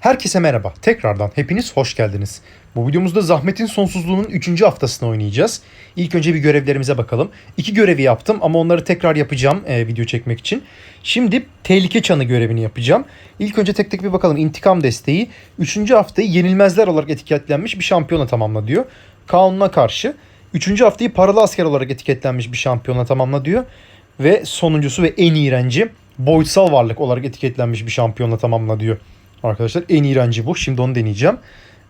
Herkese merhaba. Tekrardan hepiniz hoş geldiniz. Bu videomuzda Zahmet'in Sonsuzluğu'nun 3. haftasını oynayacağız. İlk önce bir görevlerimize bakalım. İki görevi yaptım ama onları tekrar yapacağım e, video çekmek için. Şimdi Tehlike Çanı görevini yapacağım. İlk önce tek tek bir bakalım. İntikam desteği 3. haftayı yenilmezler olarak etiketlenmiş bir şampiyona tamamla diyor. Kanuna karşı. 3. haftayı paralı asker olarak etiketlenmiş bir şampiyona tamamla diyor. Ve sonuncusu ve en iğrenci boyutsal varlık olarak etiketlenmiş bir şampiyonla tamamla diyor. Arkadaşlar en iğrenci bu. Şimdi onu deneyeceğim.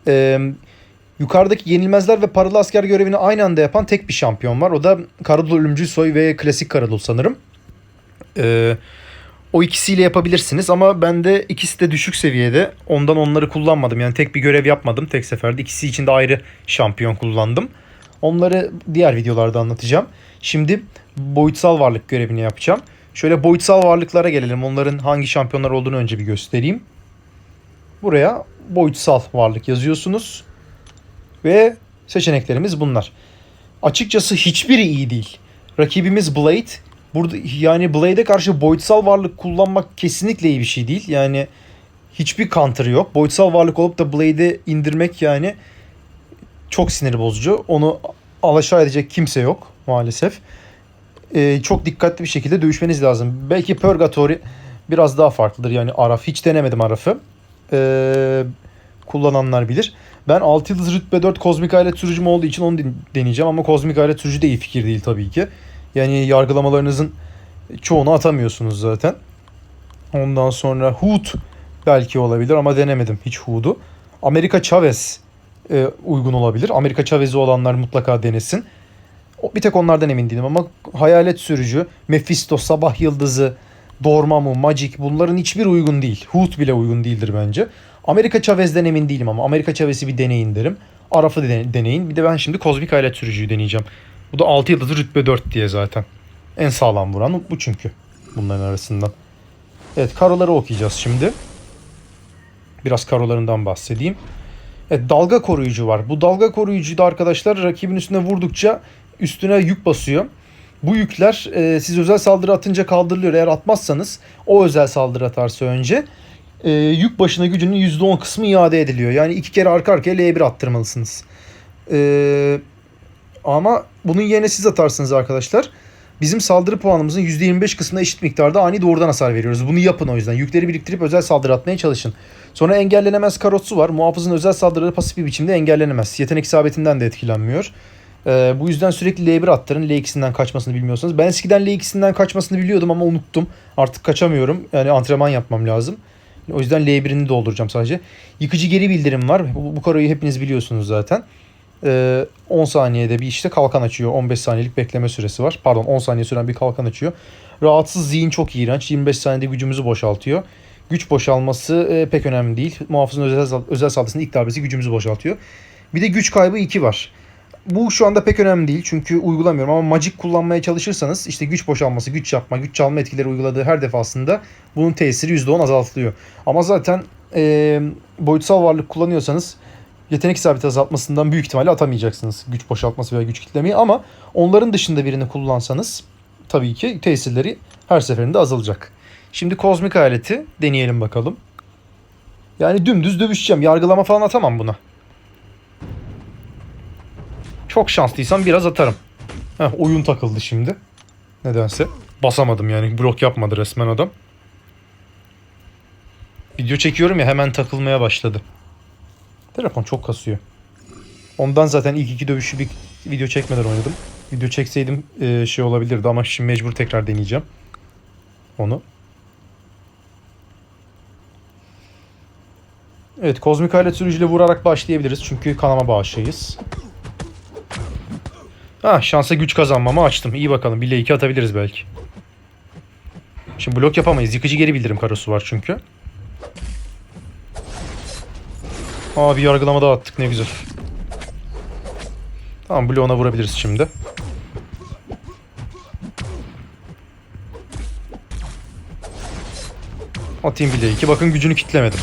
Ee, yukarıdaki yenilmezler ve paralı asker görevini aynı anda yapan tek bir şampiyon var. O da Karadul Ölümcül Soy ve Klasik Karadul sanırım. Ee, o ikisiyle yapabilirsiniz ama ben de ikisi de düşük seviyede. Ondan onları kullanmadım. Yani tek bir görev yapmadım tek seferde. İkisi için de ayrı şampiyon kullandım. Onları diğer videolarda anlatacağım. Şimdi boyutsal varlık görevini yapacağım. Şöyle boyutsal varlıklara gelelim. Onların hangi şampiyonlar olduğunu önce bir göstereyim. Buraya boyutsal varlık yazıyorsunuz. Ve seçeneklerimiz bunlar. Açıkçası hiçbiri iyi değil. Rakibimiz Blade. Burada yani Blade'e karşı boyutsal varlık kullanmak kesinlikle iyi bir şey değil. Yani hiçbir counter yok. Boyutsal varlık olup da Blade'i indirmek yani çok sinir bozucu. Onu alaşağı edecek kimse yok maalesef. Ee, çok dikkatli bir şekilde dövüşmeniz lazım. Belki Purgatory biraz daha farklıdır. Yani Araf hiç denemedim Araf'ı. Ee, kullananlar bilir. Ben 6 yıldız rütbe 4 kozmik alet sürücüm olduğu için onu deneyeceğim ama kozmik alet sürücü de iyi fikir değil tabii ki. Yani yargılamalarınızın çoğunu atamıyorsunuz zaten. Ondan sonra Hood belki olabilir ama denemedim hiç Hood'u. Amerika Chavez e, uygun olabilir. Amerika Chavez'i olanlar mutlaka denesin. Bir tek onlardan emin değilim ama hayalet sürücü, Mephisto, Sabah Yıldızı, Dormammu, Magic bunların hiçbir uygun değil. Hood bile uygun değildir bence. Amerika Chavez'den emin değilim ama Amerika Chavez'i bir deneyin derim. Araf'ı de- deneyin. Bir de ben şimdi kozmik alet sürücüyü deneyeceğim. Bu da 6 yıldızı rütbe 4 diye zaten. En sağlam vuran bu çünkü bunların arasından. Evet karoları okuyacağız şimdi. Biraz karolarından bahsedeyim. Evet dalga koruyucu var. Bu dalga koruyucu da arkadaşlar rakibin üstüne vurdukça üstüne yük basıyor. Bu yükler e, siz özel saldırı atınca kaldırılıyor. Eğer atmazsanız o özel saldırı atarsa önce e, yük başına gücünün %10 kısmı iade ediliyor. Yani iki kere arka arkaya L1 attırmalısınız. E, ama bunun yerine siz atarsınız arkadaşlar. Bizim saldırı puanımızın %25 kısmına eşit miktarda ani doğrudan hasar veriyoruz. Bunu yapın o yüzden. Yükleri biriktirip özel saldırı atmaya çalışın. Sonra engellenemez karotsu var. Muhafızın özel saldırıları pasif bir biçimde engellenemez. Yetenek isabetinden de etkilenmiyor. Ee, bu yüzden sürekli L1 attırın. L2'sinden kaçmasını bilmiyorsanız. Ben eskiden L2'sinden kaçmasını biliyordum ama unuttum. Artık kaçamıyorum. Yani antrenman yapmam lazım. O yüzden L1'ini dolduracağım sadece. Yıkıcı geri bildirim var. Bu, bu karoyu hepiniz biliyorsunuz zaten. Ee, 10 saniyede bir işte kalkan açıyor. 15 saniyelik bekleme süresi var. Pardon 10 saniye süren bir kalkan açıyor. Rahatsız zihin çok iğrenç. 25 saniyede gücümüzü boşaltıyor. Güç boşalması e, pek önemli değil. Muhafızın özel, özel saldırısının ilk darbesi gücümüzü boşaltıyor. Bir de güç kaybı 2 var. Bu şu anda pek önemli değil çünkü uygulamıyorum ama Magic kullanmaya çalışırsanız işte güç boşalması, güç yapma, güç çalma etkileri uyguladığı her defasında bunun tesiri %10 azaltılıyor. Ama zaten e, boyutsal varlık kullanıyorsanız yetenek isabeti azaltmasından büyük ihtimalle atamayacaksınız güç boşaltması veya güç kitlemeyi ama onların dışında birini kullansanız tabii ki tesirleri her seferinde azalacak. Şimdi kozmik aleti deneyelim bakalım. Yani dümdüz dövüşeceğim. Yargılama falan atamam buna. Çok şanslıysam biraz atarım. Heh, oyun takıldı şimdi. Nedense. Basamadım yani. Blok yapmadı resmen adam. Video çekiyorum ya hemen takılmaya başladı. Telefon çok kasıyor. Ondan zaten ilk iki dövüşü bir video çekmeden oynadım. Video çekseydim e, şey olabilirdi ama şimdi mecbur tekrar deneyeceğim. Onu. Evet kozmik alet sürücüyle vurarak başlayabiliriz. Çünkü kanama bağışlayız. Ha şansa güç kazanmamı açtım. İyi bakalım. 1 2 atabiliriz belki. Şimdi blok yapamayız. Yıkıcı geri bildirim karosu var çünkü. Aa bir yargılama daha attık ne güzel. Tamam bloğuna vurabiliriz şimdi. Atayım bir L2. Bakın gücünü kitlemedim.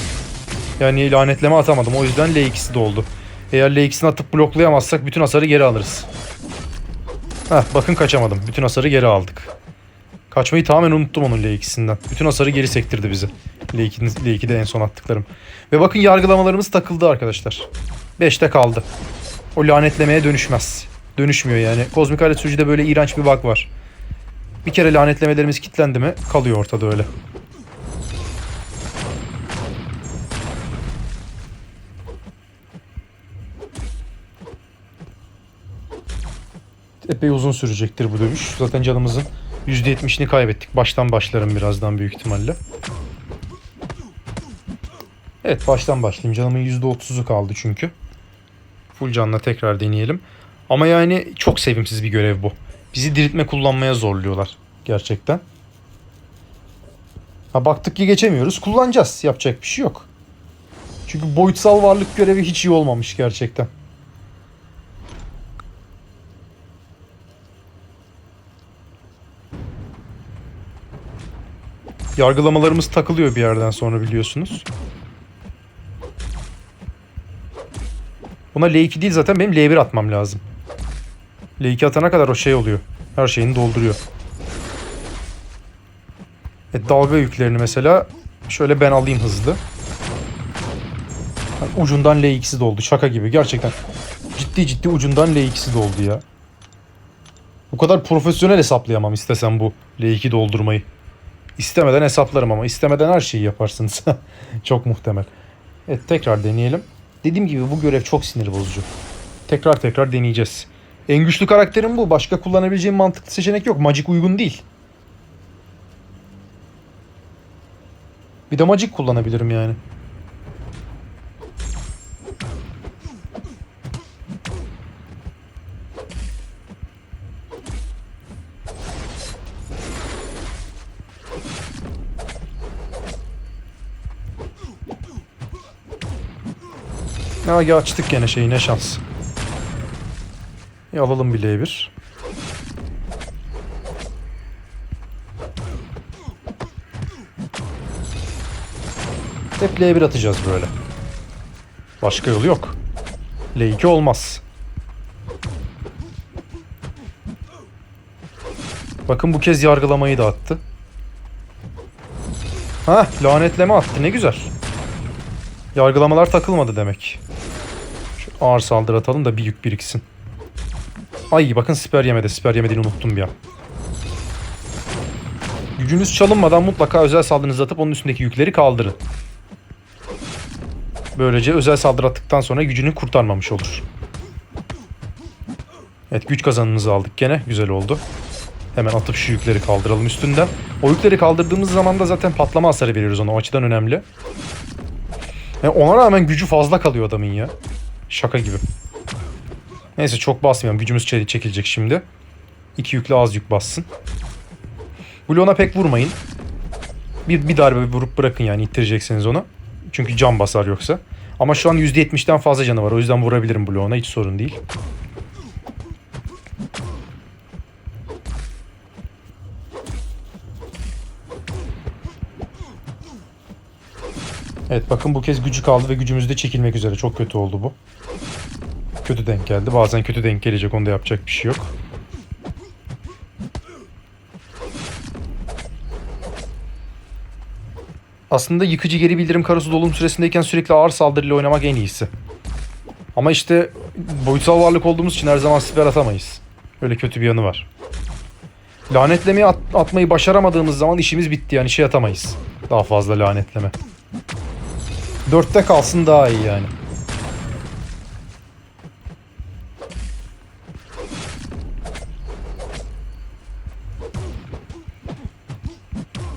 Yani lanetleme atamadım. O yüzden L2'si doldu. Eğer L2'sini atıp bloklayamazsak bütün hasarı geri alırız. Heh, bakın kaçamadım. Bütün hasarı geri aldık. Kaçmayı tamamen unuttum onun L2'sinden. Bütün hasarı geri sektirdi bizi. L2'de, L2'de en son attıklarım. Ve bakın yargılamalarımız takıldı arkadaşlar. 5'te kaldı. O lanetlemeye dönüşmez. Dönüşmüyor yani. Kozmik alet sürücüde böyle iğrenç bir bug var. Bir kere lanetlemelerimiz kilitlendi mi kalıyor ortada öyle. Epey uzun sürecektir bu dövüş. Zaten canımızın %70'ini kaybettik. Baştan başlarım birazdan büyük ihtimalle. Evet baştan başlayayım. Canımın %30'u kaldı çünkü. Full canla tekrar deneyelim. Ama yani çok sevimsiz bir görev bu. Bizi diriltme kullanmaya zorluyorlar. Gerçekten. Ha baktık ki geçemiyoruz. Kullanacağız. Yapacak bir şey yok. Çünkü boyutsal varlık görevi hiç iyi olmamış gerçekten. Yargılamalarımız takılıyor bir yerden sonra biliyorsunuz. Buna L2 değil zaten benim L1 atmam lazım. L2 atana kadar o şey oluyor. Her şeyini dolduruyor. Evet, dalga yüklerini mesela şöyle ben alayım hızlı. Ucundan L2'si doldu. Şaka gibi. Gerçekten ciddi ciddi ucundan L2'si doldu ya. Bu kadar profesyonel hesaplayamam istesem bu L2 doldurmayı. İstemeden hesaplarım ama istemeden her şeyi yaparsınız. çok muhtemel. Evet tekrar deneyelim. Dediğim gibi bu görev çok sinir bozucu. Tekrar tekrar deneyeceğiz. En güçlü karakterim bu. Başka kullanabileceğim mantıklı seçenek yok. Magic uygun değil. Bir de Magic kullanabilirim yani. Ya, açtık gene şeyi ne şans. Ya alalım bir L1. Hep L1 atacağız böyle. Başka yolu yok. L2 olmaz. Bakın bu kez yargılamayı da attı. Ha, lanetleme attı. Ne güzel. Yargılamalar takılmadı demek. Şu ağır saldırı atalım da bir yük biriksin. Ay bakın siper yemedi. Siper yemediğini unuttum an. Gücünüz çalınmadan mutlaka özel saldırınızı atıp onun üstündeki yükleri kaldırın. Böylece özel saldırı attıktan sonra gücünü kurtarmamış olur. Evet güç kazanımızı aldık gene. Güzel oldu. Hemen atıp şu yükleri kaldıralım üstünden. O yükleri kaldırdığımız zaman da zaten patlama hasarı veriyoruz ona. O açıdan önemli. Yani ona rağmen gücü fazla kalıyor adamın ya. Şaka gibi. Neyse çok basmayalım. Gücümüz çe- çekilecek şimdi. İki yüklü az yük bassın. Bloğuna pek vurmayın. Bir, bir darbe vurup bırakın yani ittireceksiniz onu. Çünkü can basar yoksa. Ama şu an %70'den fazla canı var. O yüzden vurabilirim bloğuna. Hiç sorun değil. Evet bakın bu kez gücü kaldı ve gücümüz de çekilmek üzere. Çok kötü oldu bu. Kötü denk geldi. Bazen kötü denk gelecek. Onda yapacak bir şey yok. Aslında yıkıcı geri bildirim karosu dolum süresindeyken sürekli ağır saldırıyla oynamak en iyisi. Ama işte boyutsal varlık olduğumuz için her zaman siper atamayız. Öyle kötü bir yanı var. Lanetlemeyi at- atmayı başaramadığımız zaman işimiz bitti yani şey atamayız. Daha fazla lanetleme. Dörtte kalsın daha iyi yani.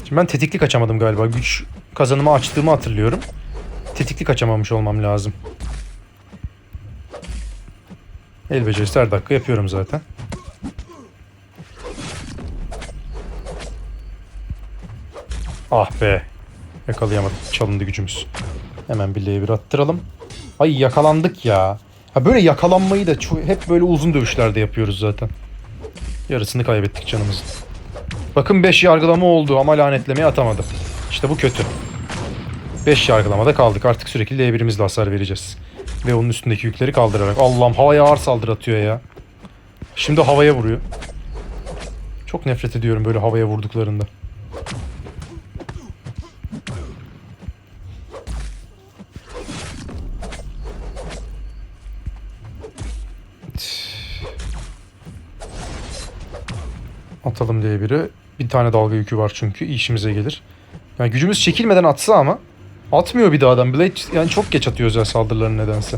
Şimdi ben tetikli kaçamadım galiba. Güç kazanımı açtığımı hatırlıyorum. Tetikli kaçamamış olmam lazım. El becerisi her dakika yapıyorum zaten. Ah be. Yakalayamadım. Çalındı gücümüz. Hemen bir L1 attıralım. Ay yakalandık ya. Ha böyle yakalanmayı da hep böyle uzun dövüşlerde yapıyoruz zaten. Yarısını kaybettik canımızın. Bakın 5 yargılama oldu ama lanetlemeye atamadım. İşte bu kötü. 5 yargılamada kaldık. Artık sürekli L1'imizle hasar vereceğiz. Ve onun üstündeki yükleri kaldırarak. Allah'ım havaya ağır saldırı atıyor ya. Şimdi havaya vuruyor. Çok nefret ediyorum böyle havaya vurduklarında. Atalım diye biri. Bir tane dalga yükü var çünkü işimize gelir. Yani gücümüz çekilmeden atsa ama atmıyor bir daha adam. Blade yani çok geç atıyor özel saldırılarını nedense.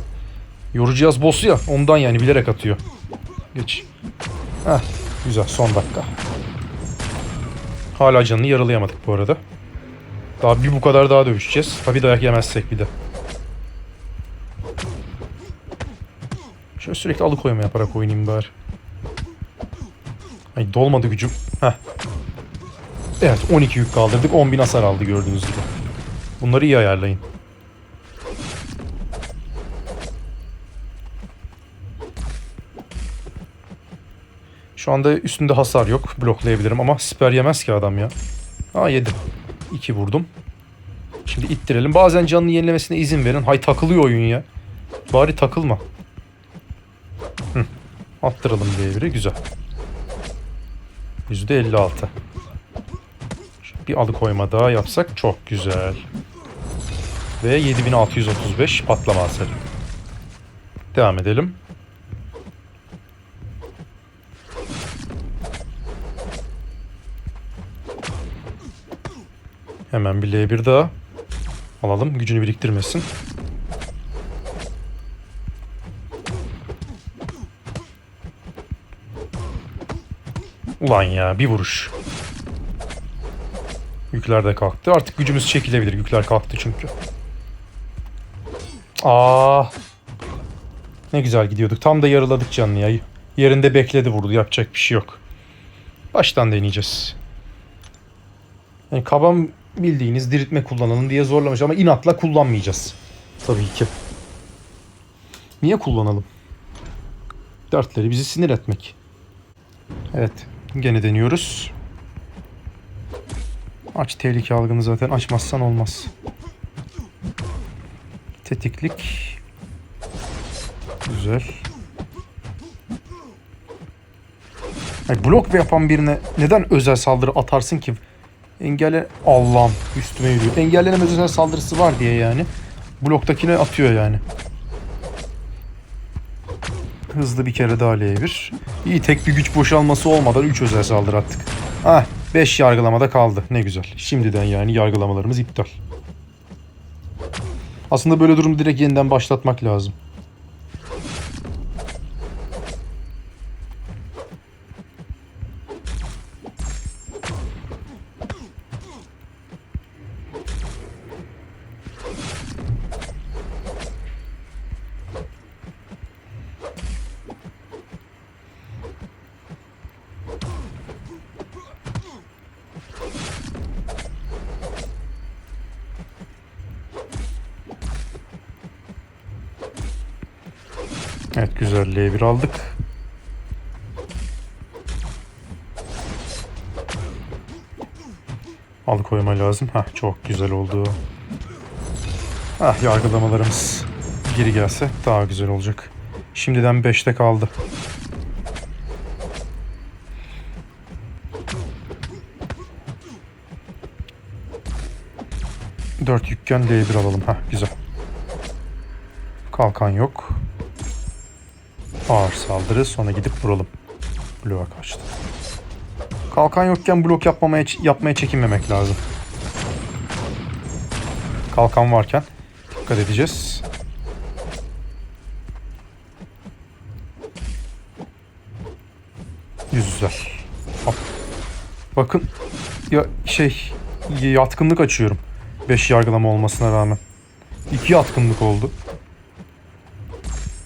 Yorucu cihaz boss'u ya ondan yani bilerek atıyor. Geç. Heh, güzel son dakika. Hala canını yaralayamadık bu arada. Daha bir bu kadar daha dövüşeceğiz. Tabi dayak yemezsek bir de. Şöyle sürekli alıkoyma yaparak oynayayım bari. Ay dolmadı gücüm. Heh. Evet 12 yük kaldırdık. 10.000 hasar aldı gördüğünüz gibi. Bunları iyi ayarlayın. Şu anda üstünde hasar yok. Bloklayabilirim ama siper yemez ki adam ya. Aa yedi. 2 vurdum. Şimdi ittirelim. Bazen canını yenilemesine izin verin. Hay takılıyor oyun ya. Bari takılma. Hı. Attıralım devri. Güzel. %56. Bir alıkoyma daha yapsak çok güzel. Ve 7635 patlama hasarı. Devam edelim. Hemen bir L1 daha alalım. Gücünü biriktirmesin. Ulan ya bir vuruş. Yükler de kalktı. Artık gücümüz çekilebilir. Yükler kalktı çünkü. Aa. Ne güzel gidiyorduk. Tam da yarıladık canını ya. Yerinde bekledi vurdu. Yapacak bir şey yok. Baştan deneyeceğiz. Yani kabam bildiğiniz diriltme kullanalım diye zorlamış ama inatla kullanmayacağız. Tabii ki. Niye kullanalım? Dertleri bizi sinir etmek. Evet. Gene deniyoruz. Aç tehlike algını zaten açmazsan olmaz. Tetiklik. Güzel. Ay, blok yapan birine neden özel saldırı atarsın ki? Engelle... Allah'ım üstüme yürüyor. Engellenen özel saldırısı var diye yani. Bloktakine atıyor yani. Hızlı bir kere daha L1. İyi tek bir güç boşalması olmadan 3 özel saldırı attık. Ah 5 yargılamada kaldı. Ne güzel. Şimdiden yani yargılamalarımız iptal. Aslında böyle durumda direkt yeniden başlatmak lazım. Güzel L1 aldık. Alıkoyma lazım. Hah çok güzel oldu. Ah yargılamalarımız geri gelse daha güzel olacak. Şimdiden 5'te kaldı. Dört yükken L1 alalım. Hah güzel. Kalkan yok. Ağır saldırı sonra gidip vuralım. Bloğa kaçtı. Kalkan yokken blok yapmamaya yapmaya çekinmemek lazım. Kalkan varken dikkat edeceğiz. Hop. Bakın ya şey yatkınlık açıyorum. 5 yargılama olmasına rağmen. 2 yatkınlık oldu.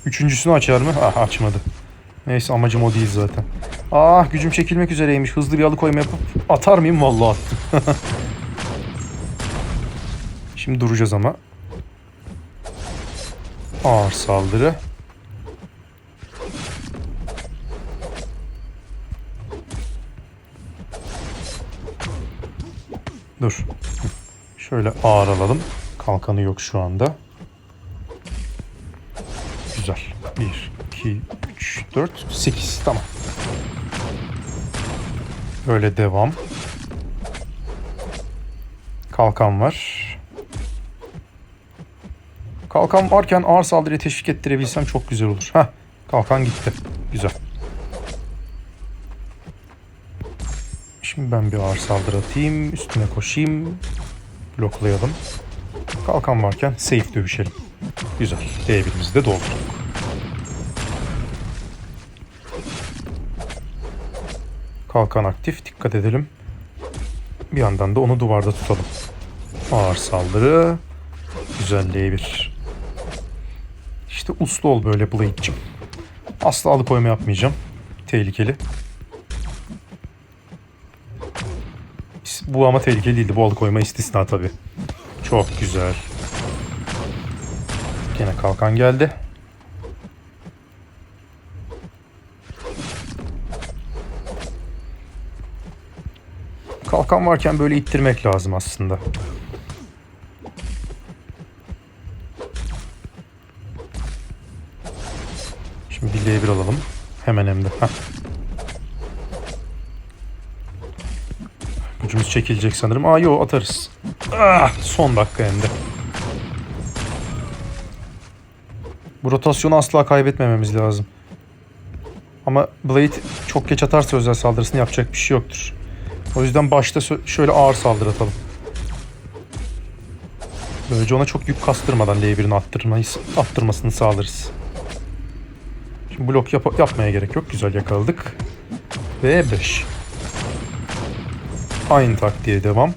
Üçüncüsünü açar mı? Ah açmadı. Neyse amacım o değil zaten. Ah gücüm çekilmek üzereymiş. Hızlı bir alıkoyma yapıp atar mıyım? Vallahi attım. Şimdi duracağız ama. Ağır saldırı. Dur. Şöyle ağır alalım. Kalkanı yok şu anda. 2, 3, 4, 8. Tamam. Böyle devam. Kalkan var. Kalkan varken ağır saldırıya teşvik ettirebilsem çok güzel olur. Heh, kalkan gitti. Güzel. Şimdi ben bir ağır saldırı atayım. Üstüne koşayım. Bloklayalım. Kalkan varken safe dövüşelim. Güzel. D1'imizi de doldurduk. Kalkan aktif. Dikkat edelim. Bir yandan da onu duvarda tutalım. Ağır saldırı. Güzelliğe bir. İşte uslu ol böyle Blade'cim. Asla alıkoyma yapmayacağım. Tehlikeli. Bu ama tehlikeli değildi. Bu alıkoyma istisna tabii. Çok güzel. Gene kalkan geldi. Kalkan varken böyle ittirmek lazım aslında. Şimdi bir L1 alalım. Hemen hem de. Heh. Gücümüz çekilecek sanırım. Aa yo atarız. Ah, son dakika hem de. Bu rotasyonu asla kaybetmememiz lazım. Ama Blade çok geç atarsa özel saldırısını yapacak bir şey yoktur. O yüzden başta şöyle ağır saldırı atalım. Böylece ona çok yük kastırmadan L1'ini attırmayı, attırmasını sağlarız. Şimdi blok yap- yapmaya gerek yok. Güzel yakaladık. Ve 5. Aynı taktiğe devam.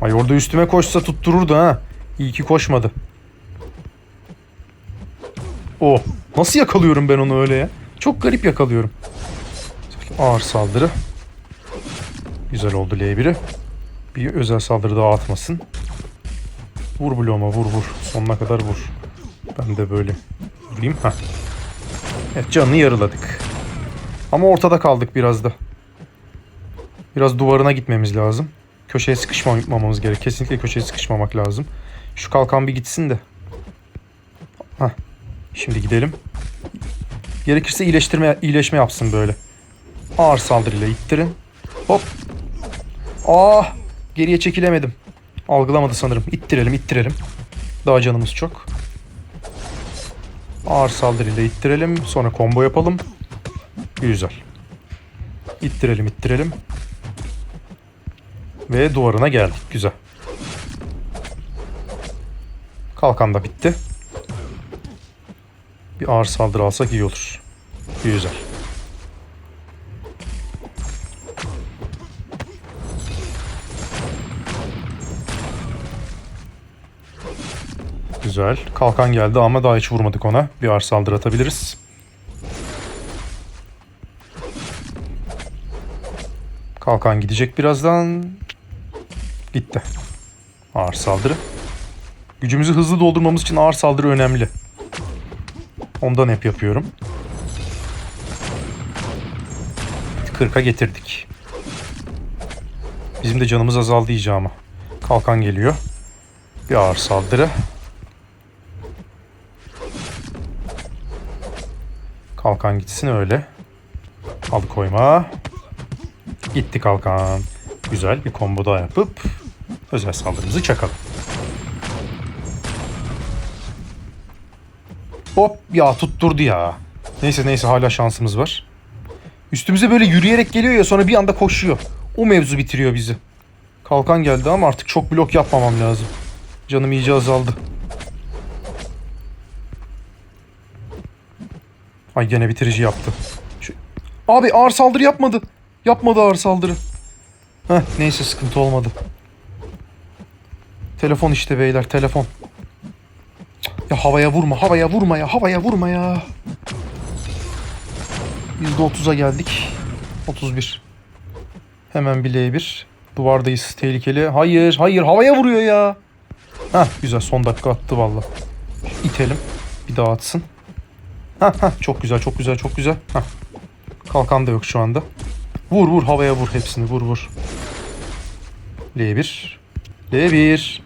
Ay orada üstüme koşsa tuttururdu ha. İyi ki koşmadı. Oh. Nasıl yakalıyorum ben onu öyle ya? Çok garip yakalıyorum. Ağır saldırı. Güzel oldu L1'i. Bir özel saldırı daha atmasın. Vur bloğuma vur vur. Sonuna kadar vur. Ben de böyle vurayım. Heh. Evet canını yarıladık. Ama ortada kaldık biraz da. Biraz duvarına gitmemiz lazım. Köşeye sıkışmamamız gerek. Kesinlikle köşeye sıkışmamak lazım. Şu kalkan bir gitsin de. Heh. Şimdi gidelim. Gerekirse iyileştirme, iyileşme yapsın böyle. Ağır saldırıyla ittirin. Hop. Ah! Geriye çekilemedim. Algılamadı sanırım. İttirelim, ittirelim. Daha canımız çok. Ağır saldırıyla ittirelim. Sonra combo yapalım. Güzel. İttirelim, ittirelim. Ve duvarına geldik. Güzel. Kalkan da bitti. Bir ağır saldırı alsak iyi olur. Güzel. Güzel. Kalkan geldi ama daha hiç vurmadık ona. Bir ağır saldırı atabiliriz. Kalkan gidecek birazdan. Gitti. Ağır saldırı. Gücümüzü hızlı doldurmamız için ağır saldırı önemli. Ondan hep yapıyorum. 40'a getirdik. Bizim de canımız azaldı iyice ama. Kalkan geliyor. Bir ağır saldırı. Kalkan gitsin öyle. Alıkoyma. Gitti kalkan. Güzel bir combo daha yapıp özel saldırımızı çakalım. Hop ya tutturdu ya. Neyse neyse hala şansımız var. Üstümüze böyle yürüyerek geliyor ya sonra bir anda koşuyor. O mevzu bitiriyor bizi. Kalkan geldi ama artık çok blok yapmamam lazım. Canım iyice azaldı. Ay gene bitirici yaptı. Şu... Abi ağır saldırı yapmadı. Yapmadı ağır saldırı. Heh, neyse sıkıntı olmadı. Telefon işte beyler telefon. Ya havaya vurma havaya vurma ya havaya vurma ya. %30'a geldik. 31. Hemen bileğe bir. Duvardayız tehlikeli. Hayır hayır havaya vuruyor ya. Heh güzel son dakika attı valla. İtelim. Bir daha atsın. Çok güzel çok güzel çok güzel. Heh. Kalkan da yok şu anda. Vur vur havaya vur hepsini vur vur. L1. L1.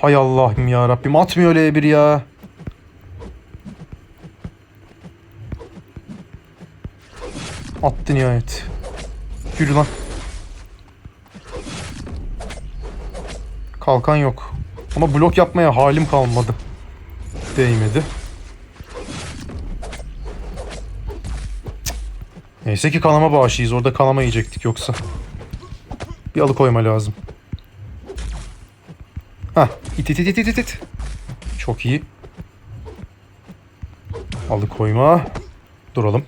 Hay Allah'ım ya Rabbim atmıyor L1 ya. Attı nihayet. Yürü lan. Kalkan yok. Ama blok yapmaya halim kalmadı. Değmedi. Neyse ki kanama bağışıyız. Orada kanama yiyecektik yoksa. Bir alıkoyma lazım. Hah. İt it it it it it. Çok iyi. Alıkoyma. Duralım.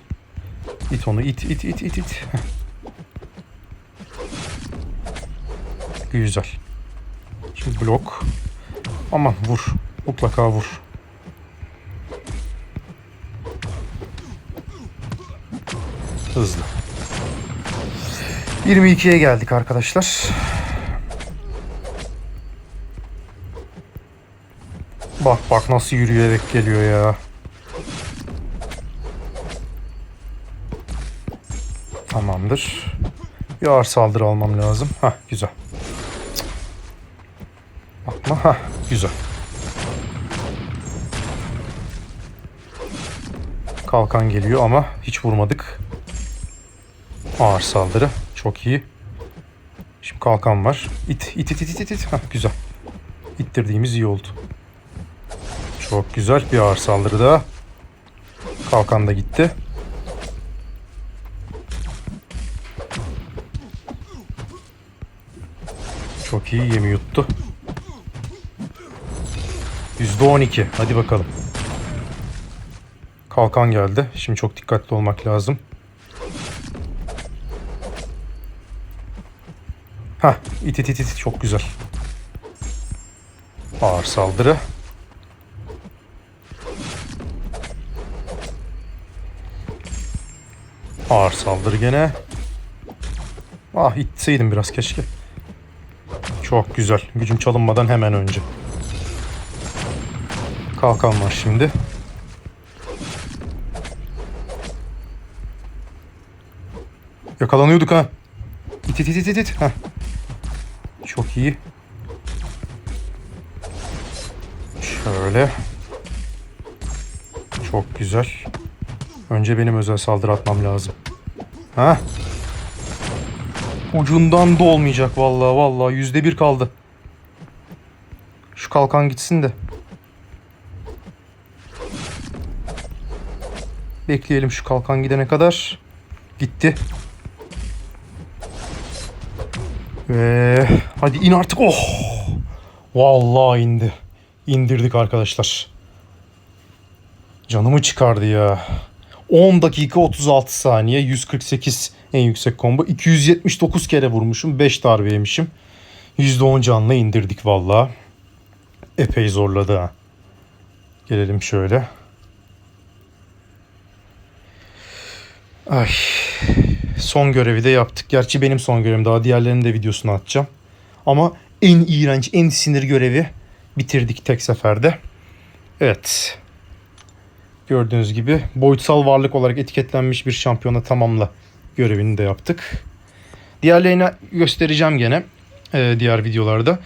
İt onu it it it it it. Güzel. Şimdi blok. Aman vur. Mutlaka vur. Hızlı. 22'ye geldik arkadaşlar. Bak bak nasıl yürüyerek geliyor ya. Tamamdır. Bir ağır saldırı almam lazım. Hah güzel. Bakma. Hah güzel. Kalkan geliyor ama hiç vurmadık. Ağır saldırı. Çok iyi. Şimdi kalkan var. İt, it, it, it, it, it. Hah, güzel. İttirdiğimiz iyi oldu. Çok güzel bir ağır saldırı daha. Kalkan da gitti. Çok iyi yemi yuttu. %12. Hadi bakalım. Kalkan geldi. Şimdi çok dikkatli olmak lazım. Hah, it it it it çok güzel. Ağır saldırı. Ağır saldırı gene. Ah itseydim biraz keşke. Çok güzel. Gücüm çalınmadan hemen önce. Kalkan var şimdi. Yakalanıyorduk ha. İt it it it it. Heh. Çok iyi. Şöyle. Çok güzel. Önce benim özel saldırı atmam lazım. Ha? Ucundan da olmayacak vallahi vallahi yüzde bir kaldı. Şu kalkan gitsin de. Bekleyelim şu kalkan gidene kadar. Gitti. Ve hadi in artık. Oh! Vallahi indi. İndirdik arkadaşlar. Canımı çıkardı ya. 10 dakika 36 saniye 148 en yüksek combo. 279 kere vurmuşum. 5 darbe yemişim. %10 canla indirdik vallahi. Epey zorladı ha. Gelelim şöyle. Ay. Son görevi de yaptık. Gerçi benim son görevim daha diğerlerinin de videosunu atacağım. Ama en iğrenç, en sinir görevi bitirdik tek seferde. Evet. Gördüğünüz gibi boyutsal varlık olarak etiketlenmiş bir şampiyona tamamla görevini de yaptık. Diğerlerini göstereceğim gene e, diğer videolarda.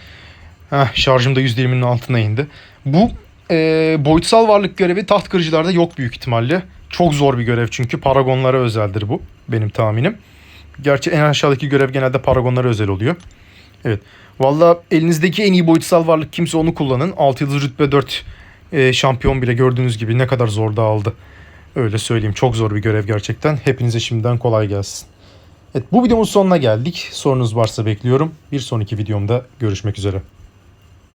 Heh, şarjım da %20'nin altına indi. Bu e, boyutsal varlık görevi taht kırıcılarda yok büyük ihtimalle. Çok zor bir görev çünkü paragonlara özeldir bu benim tahminim. Gerçi en aşağıdaki görev genelde paragonlara özel oluyor. Evet. Valla elinizdeki en iyi boyutsal varlık kimse onu kullanın. 6 yıldız rütbe 4 e, şampiyon bile gördüğünüz gibi ne kadar zor dağıldı. Öyle söyleyeyim. Çok zor bir görev gerçekten. Hepinize şimdiden kolay gelsin. Evet bu videomuz sonuna geldik. Sorunuz varsa bekliyorum. Bir sonraki videomda görüşmek üzere.